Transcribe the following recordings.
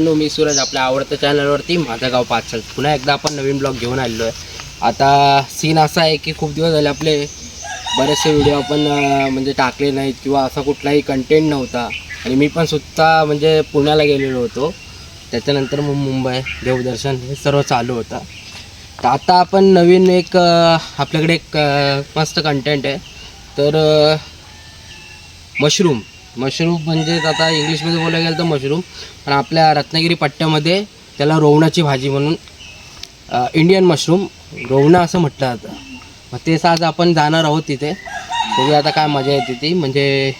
मित्रांनो मी सूरज आपल्या आवडत्या चॅनलवरती माझं गाव पाचल. पुन्हा एकदा आपण नवीन ब्लॉग घेऊन आलेलो आहे. आता सीन असा आहे की खूप दिवस झाले आपले बरेचसे व्हिडिओ आपण म्हणजे टाकले नाहीत किंवा असा कुठलाही कंटेंट नव्हता. आणि मी पण स्वतः म्हणजे पुण्याला गेलेलो होतो. त्याच्यानंतर मग मुंबई देवदर्शन हे सर्व चालू होतं. तर आता आपण नवीन एक आपल्याकडे एक मस्त कंटेंट आहे. तर मशरूम मशरूम म्हणजेच आता इंग्लिशमध्ये बोलायला गेलं तर मशरूम. पण आपल्या रत्नागिरी पट्ट्यामध्ये त्याला रोवणाची भाजी म्हणून इंडियन मशरूम रोवणा असं म्हटलं जातं. मग तेच आज आपण जाणार आहोत तिथे. बघूया आता काय मजा येते ती. म्हणजे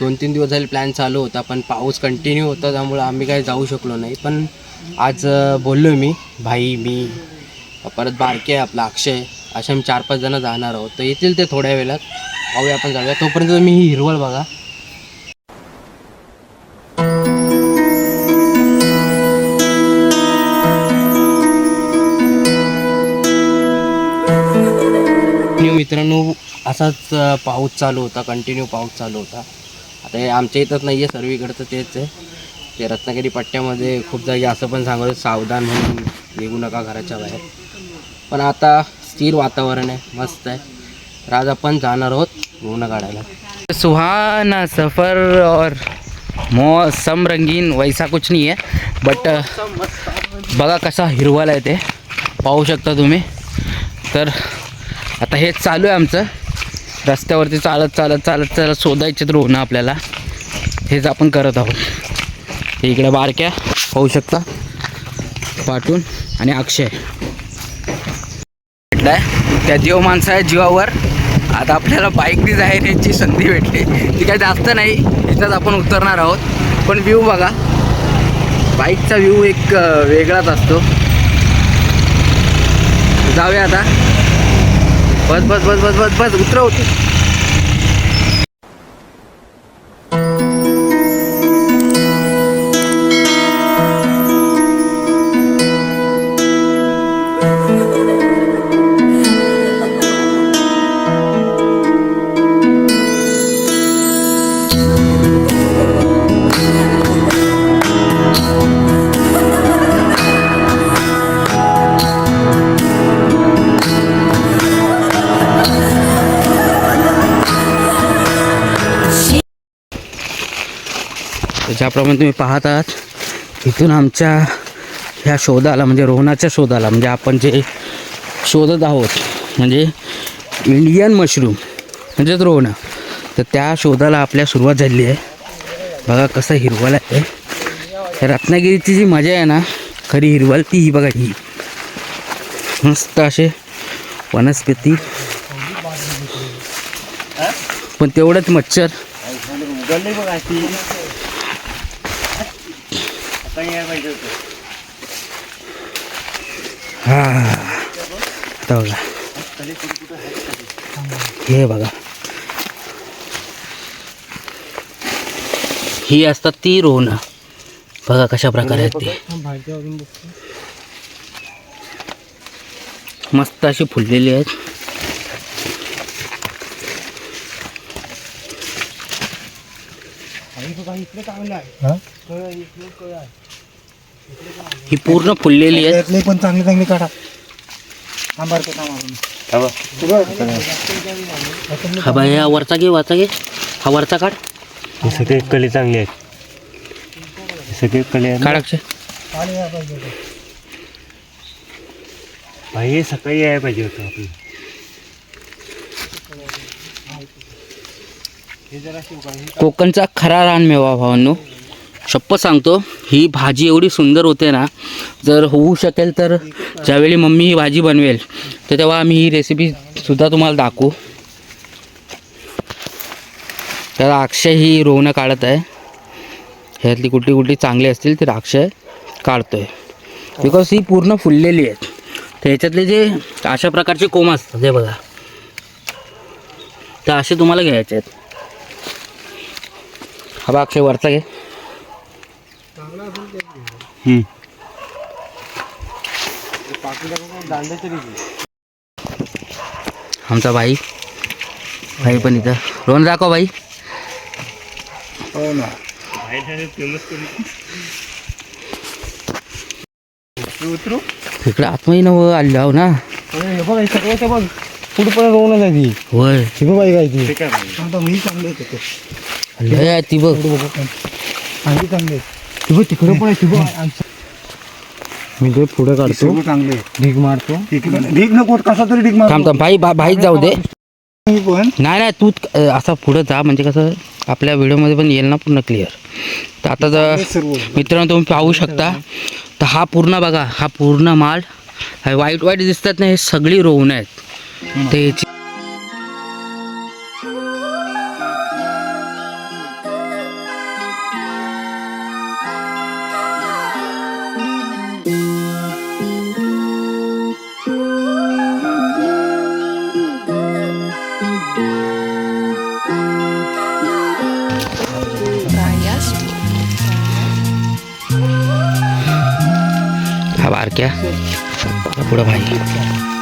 दोन तीन दिवस झाले प्लॅन चालू होता पण पाऊस कंटिन्यू होता त्यामुळं आम्ही काही जाऊ शकलो नाही. पण आज बोललो मी भाई मी परत बारके आहे आपला अक्षय असे आम्ही चार पाच जणं जाणार आहोत. तर येतील ते थोड्या वेळात. पाहूया आपण जाऊया. तोपर्यंत तुम्ही ही हिरवळ बघा. मित्रांनो असाच पाऊस चालू होता कंटिन्यू पाऊस चालू होता. आता हे आमच्या इथंच नाही आहे सर्वीकडं तर तेच आहे. ते रत्नागिरी पट्ट्यामध्ये खूप जागी असं पण सांगत सावधान म्हणून निघू नका घराच्या बाहेर. पण आता स्थिर वातावरण आहे मस्त आहे. तर आज आपण जाणार आहोत गुन्हा काढायला सुहाना सफ़र और मौसम रंगीन वैसा कुछ नहीं है बट बघा कसा हिरवाला आहे ते. पाहू शकता तुम्ही. तर आता हेच चालू आहे आमचं. रस्त्यावरती चालत चालत चालत चालत शोधायचे तर आपल्याला. हेच आपण करत आहोत. इकडे बारक्या पाहू शकता. पाठून आणि अक्षय. भेटलाय. त्या जीव माणसं आहे जीवावर. आता आपल्याला बाईकनी जायची संधी भेटली. ती काय जास्त नाही. याच्यात आपण उतरणार आहोत. पण व्ह्यू बघा. बाईकचा व्ह्यू एक वेगळाच असतो. जाऊया आता. बस बस बस बस बस बस उतरवतो तर ज्याप्रमाणे तुम्ही पाहत आहात. इथून आमच्या ह्या शोधाला म्हणजे रोहनाच्या शोधाला म्हणजे आपण जे शोधत आहोत म्हणजे इंडियन मशरूम म्हणजेच रोहणं तर त्या शोधाला आपल्या सुरुवात झाली आहे. बघा कसं हिरवल आहे. रत्नागिरीची जी मजा आहे ना खरी हिरवल ती ही बघा ही. मस्त असे वनस्पती. पण तेवढंच मच्छर. हा. आता बघा हे बघा. ही असतात ती रोहणं बघा कशा प्रकारे आहेत ती. मस्त अशी फुललेली आहेत. ही पूर्ण फुललेली आहेत. त्यातले पण चांगले चांगले काढा. आपण. हा बाई हा वरचा घे वरचा घे. हा वरचा काढ. हे सगळे कले चांगले आहेत. हे सगळे कले आहेत ना. काढ अक्षय. भाई हे सकाळी यायला पाहिजे होतं आपलं. कोकणचा खरा रानमेवा भावांनो. शप्प सांगतो ही भाजी एवढी सुंदर होते ना जर होऊ शकेल तर ज्यावेळी मम्मी ही भाजी बनवेल तर तेव्हा आम्ही ही रेसिपीसुद्धा तुम्हाला दाखवू. तर अक्षय ही रोवणं काढत आहे. ह्यातली कुठली कुठली चांगली असतील तर अक्षय काढतोय. बिकॉज ही पूर्ण फुललेली आहेत. तर ह्याच्यातले जे अशा प्रकारचे कोंब असतात हे बघा. तर असे तुम्हाला घ्यायचे आहेत. हा बा अक्षय वरचा घे. आमचा भाई. भाई पण इथं. लोन दाखव भाई. हो ना उतरू इकडे आत्मही नव आलो आहो ना. हे बघ हे सगळं रोवणं आहे ती होय हे बघ. काय ती आता मी चांगले ती बघ चांगले बघ तिकडे पण आहे बघ मी ते पुढे काढतो चांगले. ढीग मारतो. ढीग नको कसा तरी ढीग थांब थांब भाई भाईच जाऊ दे. पण. नाही नाही तू असा पुढे जा म्हणजे कसं आपल्या व्हिडिओमध्ये पण येईल ना पूर्ण क्लिअर. तर आता जर सर्व. मित्रांनो तुम्ही पाहू शकता तर हा पूर्ण बघा हा पूर्ण माल हा वाईट वाईट दिसतात ना हे सगळी रोवणं आहेत. ते याची हा बारक्या पुढं भाई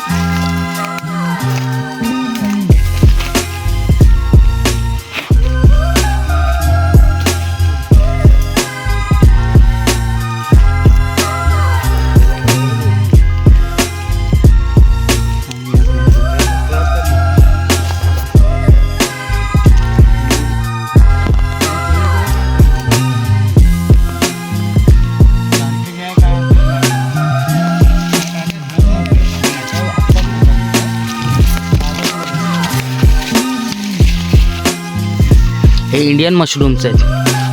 इंडियन मशरूम्स आहेत.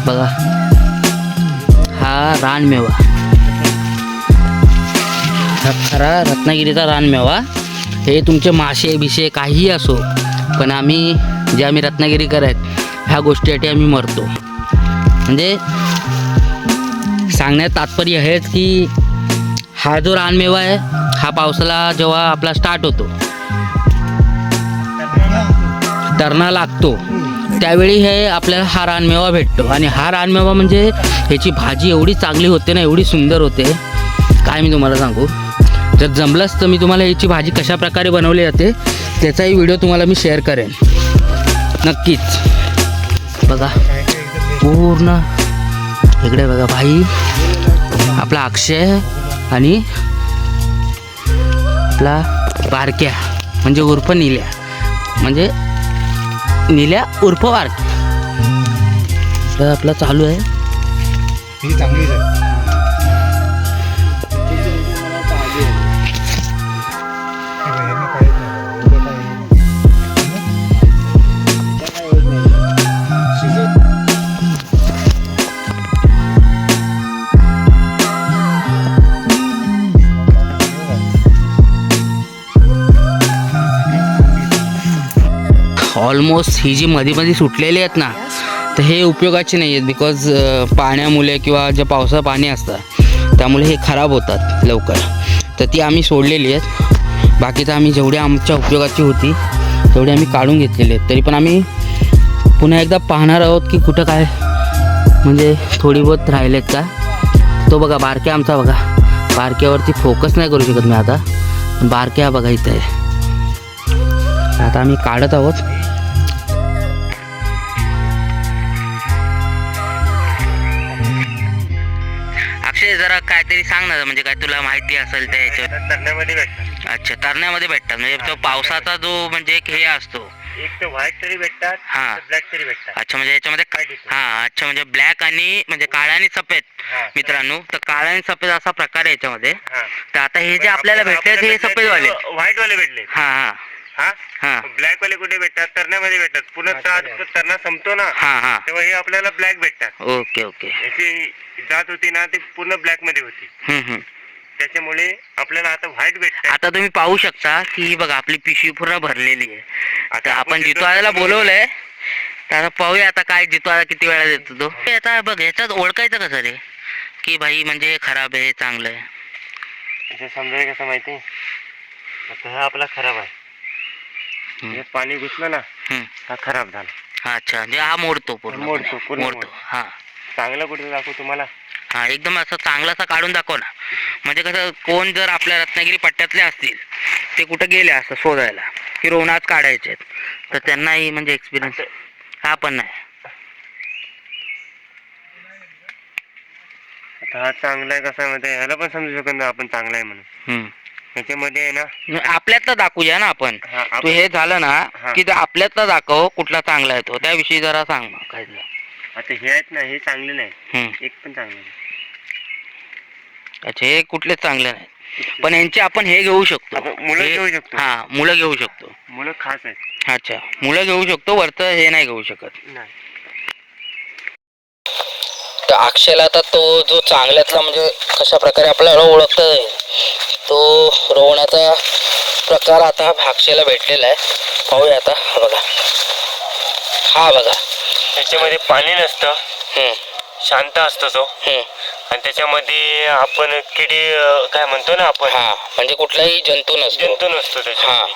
बघा. हा रानमेवा. हा खरा रत्नागिरीचा रानमेवा. हे तुमचे मासे बिसे काहीही असो पण आम्ही जे आम्ही रत्नागिरीकर आहेत ह्या गोष्टीसाठी आम्ही मरतो. म्हणजे सांगण्यात तात्पर्य हेच की हा जो रानमेवा आहे हा पावसाला जेव्हा आपला स्टार्ट होतो तरणा लागतो. त्यावेळी हे आपल्याला हा रानमेवा भेटतो. आणि हा रानमेवा म्हणजे ह्याची भाजी एवढी चांगली होते ना एवढी सुंदर होते. काय मी तुम्हाला सांगू? जर जमलंच तर मी तुम्हाला याची भाजी कशा प्रकारे बनवली जाते त्याचाही व्हिडिओ तुम्हाला मी शेअर करेन. नक्कीच. बघा. पूर्ण. इकडे बघा भाई आपला अक्षय आणि आपला बारक्या म्हणजे उर्फ निल्या. म्हणजे निल्या उर्फ वार्क आपला चालू आहे. ही चांगलीच ऑलमोस्ट ही जी मध्ये मध्ये सुटलेली आहेत ना तर हे उपयोगाचे नाही आहेत बिकॉज पाण्यामुळे किंवा जे पावसा पाणी असतं त्यामुळे हे खराब होतात लवकर. तर ती आम्ही सोडलेली आहेत. बाकी तर आम्ही जेवढी आमच्या उपयोगाची होती तेवढी आम्ही काढून घेतलेली आहेत. तरी पण आम्ही पुन्हा एकदा पाहणार आहोत की कुठं काय म्हणजे थोडी बहुत राहिलेत का? तो बघा बारक्या आमचा बघा. बारक्यावरती फोकस नाही करू शकत मी आता. बारक्या बघा इथं. आहे आता आम्ही काढत आहोत. जरा काहीतरी सांग ना म्हणजे काय तुला माहिती असेल त्या याच्यावर. तरण्यामध्ये भेटतात. अच्छा तरण्यामध्ये भेटतात. म्हणजे तो पावसाचा जो म्हणजे एक हे असतो. एक तर व्हाईट तरी भेटतात हा. ब्लॅक तरी भेटतात. अच्छा म्हणजे याच्यामध्ये? हा अच्छा म्हणजे ब्लॅक आणि म्हणजे काळा आणि सफेद हा. मित्रांनो. तर काळा आणि सफेद असा प्रकार आहे याच्यामध्ये. हा. तर आता हे जे आपल्याला भेटले हे सफेद वाले व्हाईट वाले भेटले हा हा. हा? हा. ब्लॅक वाले कुठे भेटतात? तरण्यामध्ये भेटतात. पुन्हा ता- तरणा संपतो ना हा हा. तेव्हा हे आपल्याला ब्लॅक भेटतात. Okay okay. याची जात होती ना ती पूर्ण ब्लॅकमध्ये होती. हम्म हम्म. त्याच्यामुळे आपल्याला आता व्हाईट भेटतात आता तुम्ही पाहू शकता की ही बघा आपली पिशवी पूर्ण भरलेली आहे. आता आपण जितू बोलवलंय तर आता पाहूया आता काय जितवायला किती वेळा देतो तो. हे आता बघ ह्याच्यात ओळखायचं कसं रे? की भाई म्हणजे हे खराब आहे हे चांगलं आहे. समजायला कसं माहिती? आता हा आपला खराब आहे. हे पाणी घुसलं ना हम्म. हा खराब झाला. अच्छा. म्हणजे हा मोडतो पूर्ण. मोडतो, पूर्ण मोडतो. मोडतो. हा. चांगलं कुठे दाखवू तुम्हाला? हा एकदम असं चांगलासा काढून दाखव ना. म्हणजे कसं कोण जर आपल्या रत्नागिरी पट्ट्यातले असतील ते कुठं गेले असं शोधायला की रोवणात काढायचे तर त्यांनाही म्हणजे एक्सपिरियन्स हा पण नाही. आता हा चांगला आहे कसा आहे माहिती आहे ह्याला पण समजू शकत नाही आपण चांगला आहे म्हणून. हम्म. ह्याच्यामध्ये आहे ना? आपल्यातला दाखवूया ना आपण. हा, तू हे झालं ना हा. की ते आपल्यातला दाखव कुठला चांगला आहे तो. त्याविषयी जरा सांग मग काय झालं. आता हे आहेत ना हे चांगले नाही. हम्म. एक पण चांगलं नाही. अच्छा हे कुठलेच चांगले नाही. पण यांचे आपण हे घेऊ शकतो. आपण मुलं हे- घेऊ शकतो. हा मुलं घेऊ शकतो. मुलं खास आहेत. अच्छा मुलं घेऊ शकतो वरचं हे नाही घेऊ शकत. नाही. तर अक्षयला आता तो जो चांगल्यातला म्हणजे कशा प्रकारे आपल्याला ओळखता येईल तो रोवण्याचा प्रकार आता अक्षयला भेटलेला आहे. पाहूया आता. हा बघा. हा बघा. त्याच्यामध्ये पाणी नसतं. हम्म, शांत असतो तो. हम्म. आणि त्याच्यामध्ये आपण किडी काय म्हणतो ना आपण? हा म्हणजे कुठलाही जंतू नसतो. जंतू नसतो हा. त्याच्यामध्ये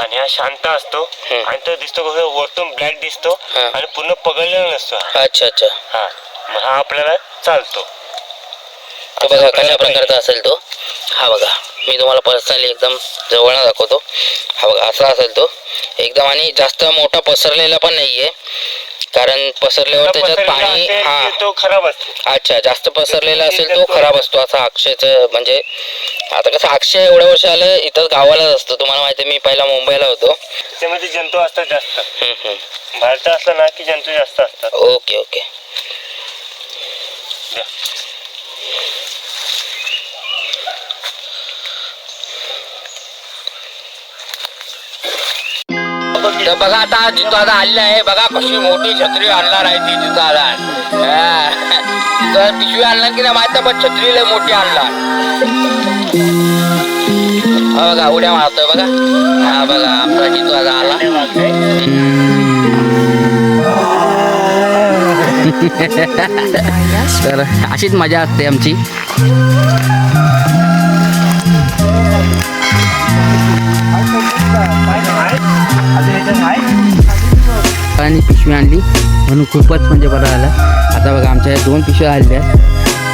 आणि हा शांत असतो. आणि तो दिसतो कसं वरतून ब्लॅक दिसतो. आणि पूर्ण पगडलेला नसतो. अच्छा अच्छा. हा. मग हा आपल्याला चालतो. तो बघा कशा प्रकारचा असेल तो? हा बघा मी तुम्हाला पर्सनली एकदम जवळ दाखवतो. हा बघा असा असेल तो. एकदम आणि जास्त मोठा पसरलेला पण नाहीये. कारण पसरल्यावर त्याच्यात पाणी हा. तो खराब असतो. अच्छा जास्त पसरलेला असेल तो खराब असतो असा अक्षयचं म्हणजे आता कसं अक्षय एवढ्या वर्ष आलं इथं गावालाच असतो. तुम्हाला माहिती मी पहिला मुंबईला होतो. त्याच्यामध्ये जंतू असतात जास्त. बाहेरचं असलं ना की जंतू जास्त असतात. Okay okay. द्या. तर बघा आता आता आलेला आहे. बघा कशी मोठी छत्री आणणार आहे ती आला तर पिशवी आणणार की नाही माहीत पण छत्री लय मोठी आणणार. बघा उड्या मारतोय बघा. हा बघा आमचा जिथं आता आला तर अशीच मजा असते आमची. पिशवी आणली. म्हणून खूपच म्हणजे बरं झालं. आता बघा आमच्या दोन पिशव्या आल्या आहेत.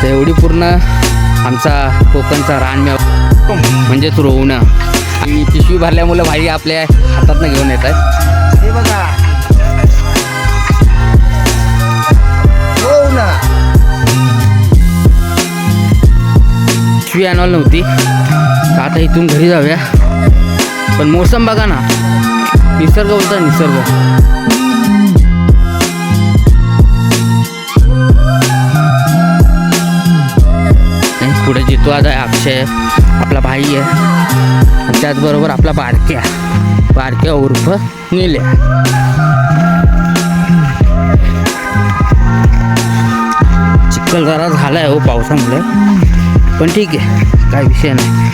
तर एवढी पूर्ण आमचा कोकणचा रानमेवा म्हणजेच रोवणं. आणि पिशवी भरल्यामुळं भाई आपल्या हातातनं घेऊन येतात हे बघा हो ना पिशवी आणवली नव्हती आता इथून घरी जाऊया पण मोसम बघा ना निसर्ग होता निसर्ग आणि पुढे जितो आता अक्षय आपला भाई आहे त्याचबरोबर आपला बारक्या बारक्या उर्फ निल्या चिखल जरा झाला आहे हो पावसामुळे. पण ठीक आहे काय विषय नाही.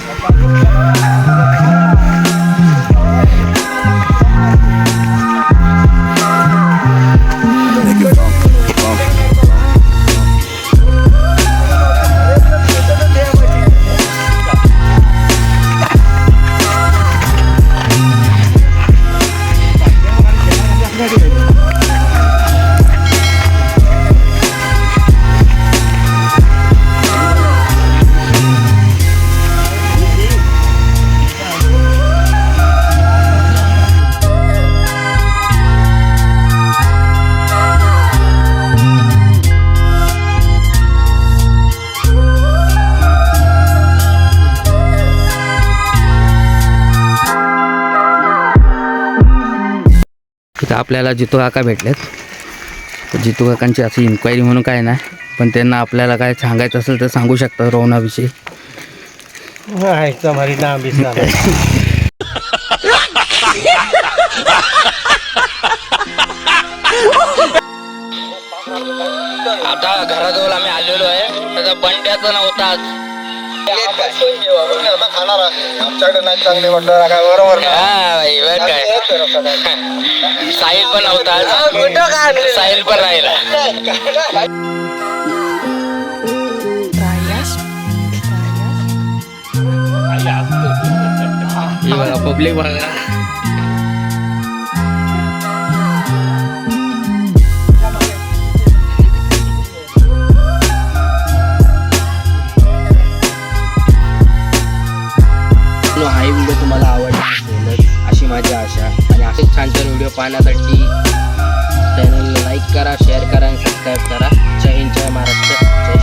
आपल्याला जितू काका भेटलेत. तर जितू काकांची अशी इन्क्वायरी म्हणून काय नाही पण त्यांना आपल्याला काय सांगायचं असेल तर सांगू शकतात रोवणाविषयी भी आता घराजवळ आम्ही आलेलो आहे. त्याचा बंड्याचा नव्हता आज. आमच्याकडे नाही चांगले म्हटलं काय बरोबर काय साहिल पण नव्हता आज. साहिल पण राहिला हे। बघा छान व्हिडिओ पाहण्यासाठी चॅनल लाईक करा शेअर करा आणि सबस्क्राईब करा. जय हिंद जय महाराष्ट्र. जय